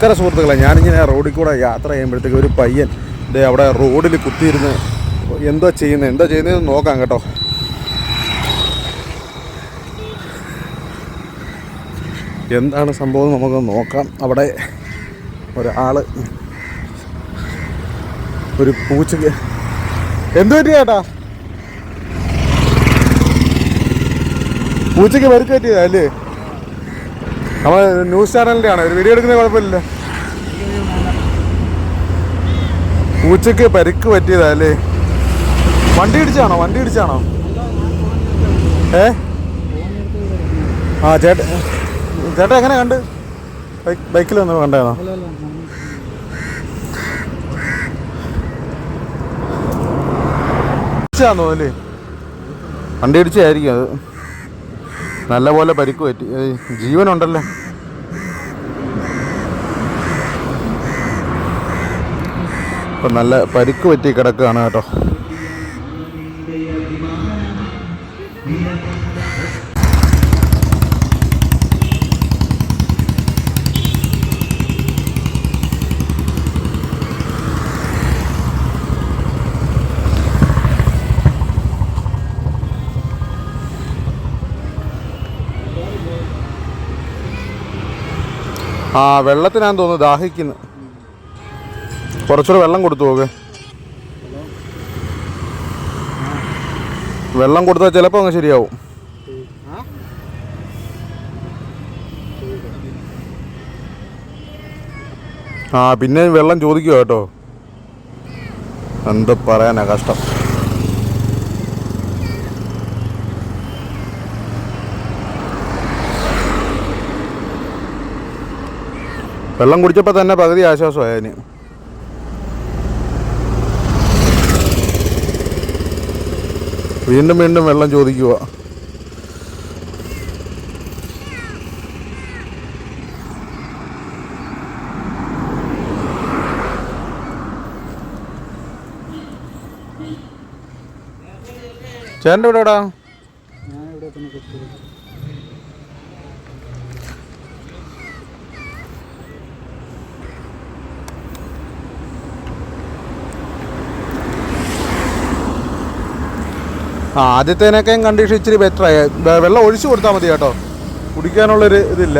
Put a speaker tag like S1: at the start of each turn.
S1: നമസ്കാരം സുഹൃത്തുക്കളെ ഞാനിങ്ങനെ റോഡിൽ കൂടെ യാത്ര ചെയ്യുമ്പോഴത്തേക്ക് ഒരു പയ്യൻ ദേ അവിടെ റോഡിൽ കുത്തിയിരുന്ന് എന്താ ചെയ്യുന്നത് എന്താ ചെയ്യുന്നതെന്ന് നോക്കാം കേട്ടോ. എന്താണ് സംഭവം നമുക്ക് നോക്കാം. അവിടെ ഒരാൾ ഒരു പൂച്ചക്ക് എന്തു പറ്റി ചേട്ടാ? പൂച്ചക്ക് പരിക്ക് പറ്റിയതാ അല്ലേ നമ്മൾ ന്യൂസ് ചാനലിന്റെ ആണ്. ഒരു വീഡിയോ എടുക്കുന്ന കുഴപ്പമില്ല. പൂച്ചക്ക് പരിക്ക് പറ്റിയതാ അല്ലേ വണ്ടി ഇടിച്ചാണോ? വണ്ടി ഇടിച്ചാണോ? ഏ? ആ ചേട്ട ചേട്ടാ എങ്ങനെ കണ്ട്? ബൈക്ക് ബൈക്കിൽ വന്ന് കണ്ടേന്നോ ഇടിച്ചാന്ന് അല്ലേ? വണ്ടി ഇടിച്ചായിരിക്കും അത്. നല്ല പോലെ പരിക്ക് പറ്റി. ജീവനുണ്ടല്ലേ. ഇപ്പം നല്ല പരിക്ക് പറ്റി കിടക്കുകയാണ് കേട്ടോ. ആ വെള്ളത്തിനാന്ന് തോന്നുന്നു ദാഹിക്കുന്നു. കുറച്ചുകൂടെ വെള്ളം കൊടുത്തു നോക്ക്. വെള്ളം കൊടുത്താൽ ചിലപ്പോ അങ്ങ് ശരിയാവും. ആ പിന്നെ വെള്ളം ചോദിക്കുക കേട്ടോ. എന്ത് പറയാനാ കഷ്ടം. വെള്ളം കുടിച്ചപ്പോൾ തന്നെ പകുതി ആശ്വാസമായി അതിന് വീണ്ടും വീണ്ടും വെള്ളം ചോദിക്കുക ചേട്ടന്റെ ഇവിടെ എവിടെടാ ആ ആദ്യത്തേനൊക്കെയും കണ്ടീഷൻ ഇച്ചിരി ബെറ്ററായി വെള്ളം ഒഴിച്ചു കൊടുത്താൽ മതി കേട്ടോ. കുടിക്കാനുള്ളൊരു ഇതില്ല.